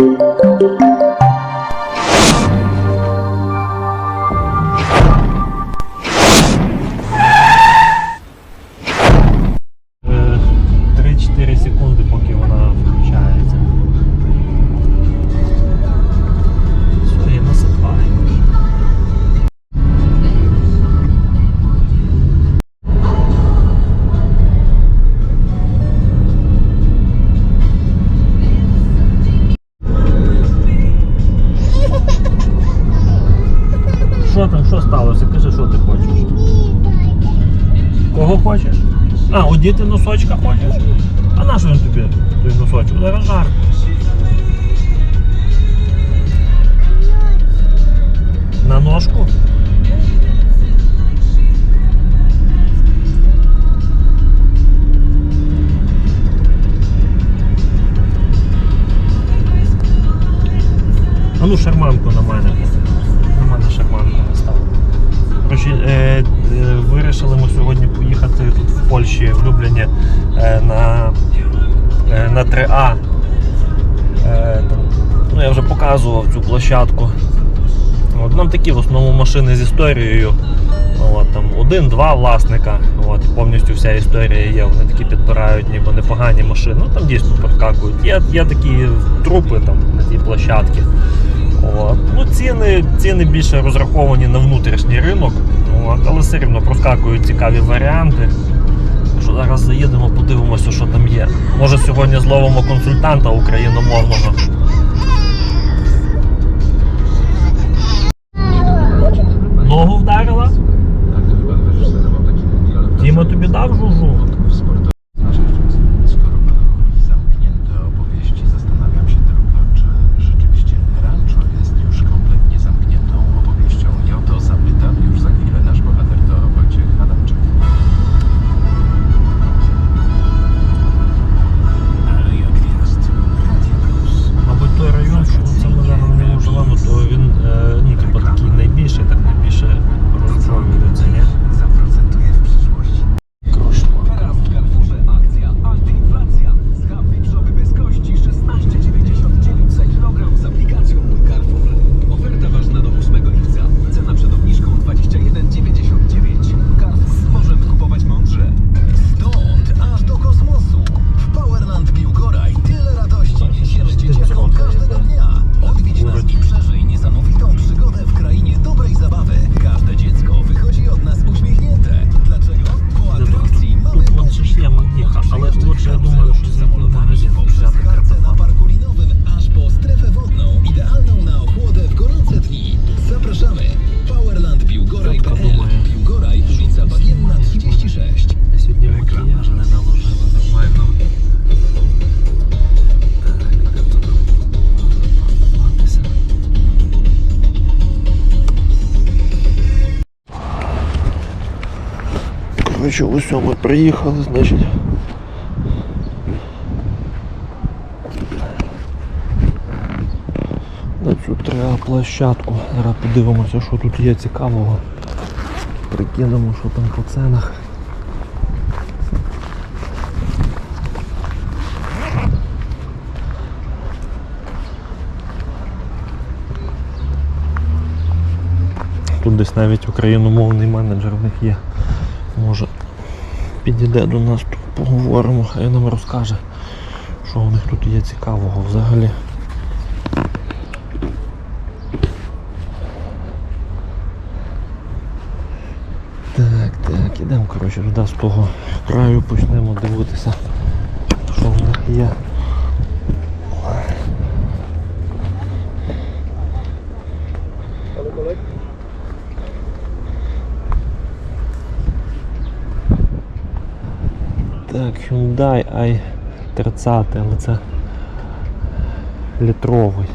Е, хочеш? А, одіти носочка хочеш? А на що він тобі той носочок? Зараз жарко. На ножку? А ну шарманку на мене. Вирішили ми сьогодні поїхати тут в Польщі, в Любліні е, на, е, на 3А. Е, ну, я вже показував цю площадку. От, нам такі в основному машини з історією. От, там один-два власника. От, повністю вся історія є. Вони такі підбирають ніби непогані машини. Ну там дійсно підскакують. Є, є такі трупи там на тій площадці. От. Ну, ціни, ціни більше розраховані на внутрішній ринок, от, але все рівно проскакують цікаві варіанти. Так що зараз заїдемо, подивимося, що там є. Може сьогодні зловимо консультанта україномовного. Ногу вдарила? Діма тобі дав жужу? Коротше, ось ми приїхали, значить. На цю треба площадку. Зараз подивимося, що тут є цікавого. Прикинемо, що там по ценах. Тут десь навіть україномовний менеджер в них є. Може підійде до нас, тут поговоримо, хай нам розкаже, що у них тут є цікавого взагалі. Так, так, ідемо коротше, туди з того краю почнемо дивитися, що в них є. Так, Hyundai i30, але це літровий.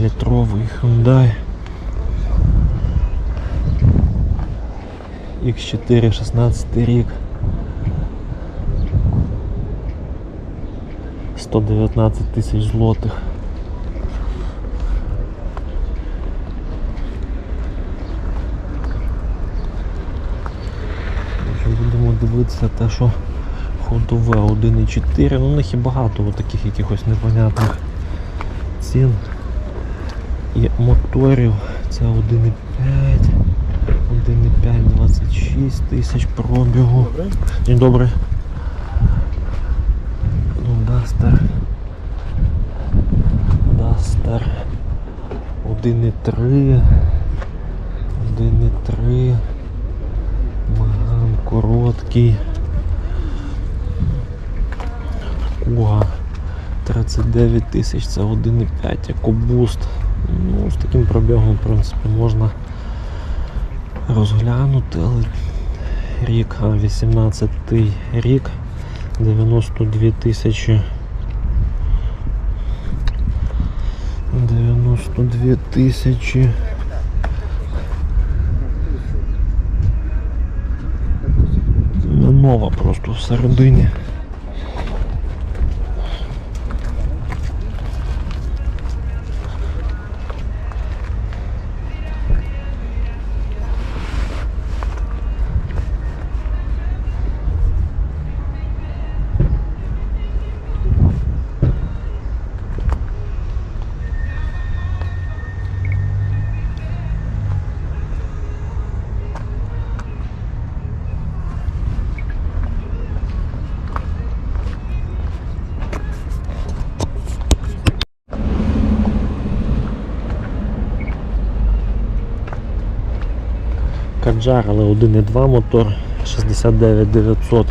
Літровий Hyundai. X4 16 рік. 119 тисяч злотих. Дивитися те, що ходове 1.4, ну у них і багато таких якихось непонятних цін і моторів. Це 1,5, 1,5, 26 тисяч пробігу. День добрий. Ну, Дастер. Дастер. 1,3. 1,3. Короткий. Куга 39 тисяч, це 1,5 екобуст. Ну, з таким пробігом, в принципі, можна розглянути, але рік, а 18 рік, 92 тисячі. 92 тисячі. Просто всередині. Каджар, але 1,2 мотор, 69 900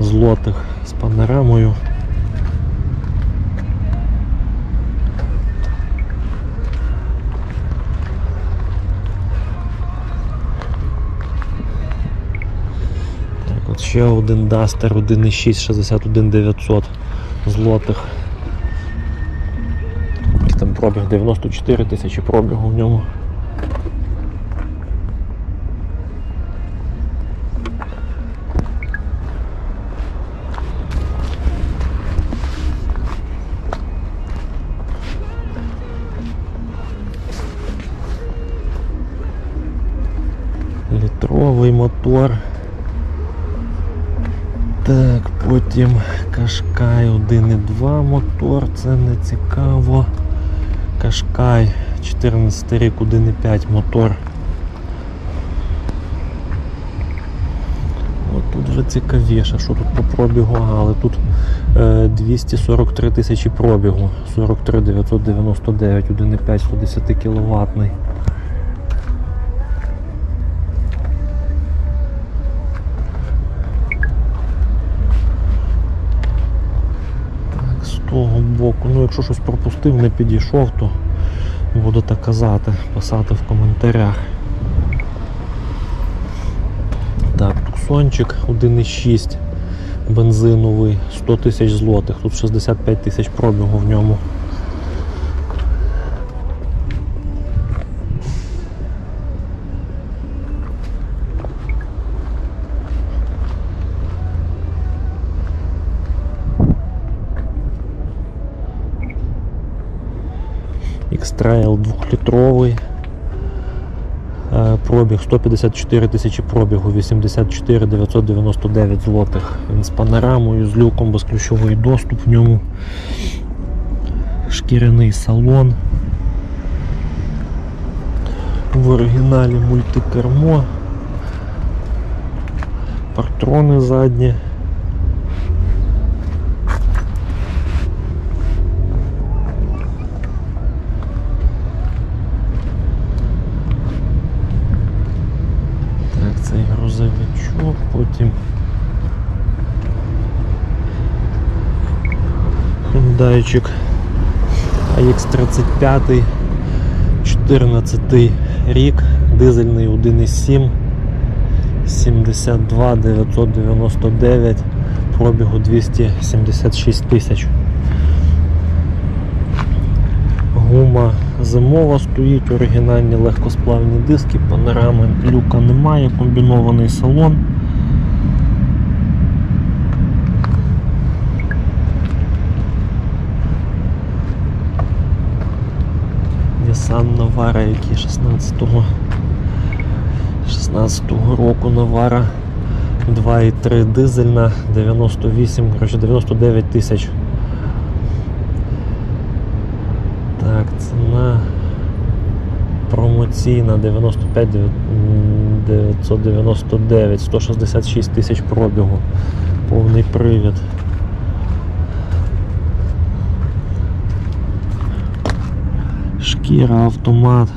злотих з панорамою. Ще один Duster 1,6, 61 900 злотих. Там пробіг 94 тисячі пробігу в ньому. Літровий мотор. Так, потім Кашкай 1.2 мотор, це не цікаво. Кашкай 14 рік 1.5 мотор. От тут вже цікавіше, що тут по пробігу, але тут е, 243 тисячі пробігу, 43 999, 1.5 110 кВт. Так, з того боку. Ну, якщо щось пропустив, не підійшов, то будете казати, писати в коментарях. Так, туксончик 1,6 бензиновий, 100 тисяч злотих, тут 65 тисяч пробігу в ньому. X-Trail 2-літровий. Е, Пробіг 154 тисячі пробігу, 84 999 злотих. Він з панорамою, з люком, безключовий доступ в ньому. Шкіряний салон. В оригіналі мультикермо. Партрони задні. Так, цей грузовичок, потім Hyundaiчик AX35, 14 рік, дизельний 1,7, 72 999, пробігу 276 тисяч. Гума зимова стоїть, оригінальні легкосплавні диски, панорами люка немає, комбінований салон. Navara, який 16-го 16-го року Navara 2,3 дизельна, 98, коротше 99 тисяч. Так, Ціна промоційна 95 999, 166 тисяч пробігу. Повний привід. Шкіра, автомат.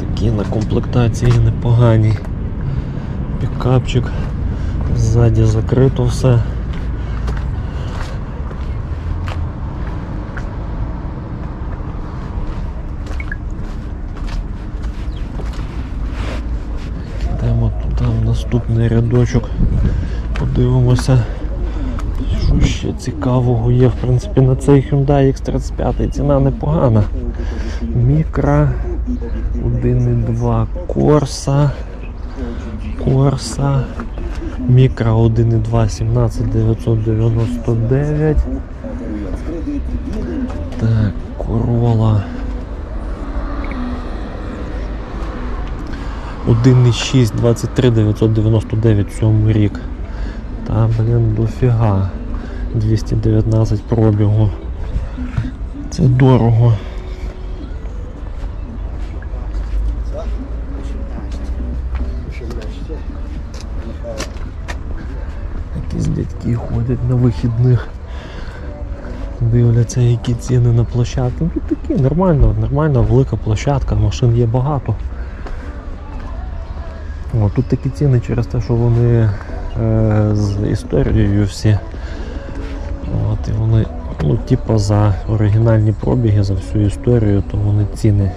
Такі на комплектації непогані. Пікапчик. Ззаді закрито все. Йдемо туди в наступний рядочок. Подивимося, що цікавого є. В принципі, на цей Hyundai X35 ціна непогана. Мікра 1.2 Corsa. Corsa. Мікра 1.2 17999. Так, Corolla 1.6 23 999 7 рік. Та, блін, дофіга. 219 пробігу. Це дорого. Якісь дядьки ходять на вихідних. Дивляться, які ціни на площадки. Ну, тут такі нормально, нормальна велика площадка, машин є багато. О, тут такі ціни через те, що вони е, з історією всі. От, вони, ну, типу, за оригінальні пробіги, за всю історію, то вони ціни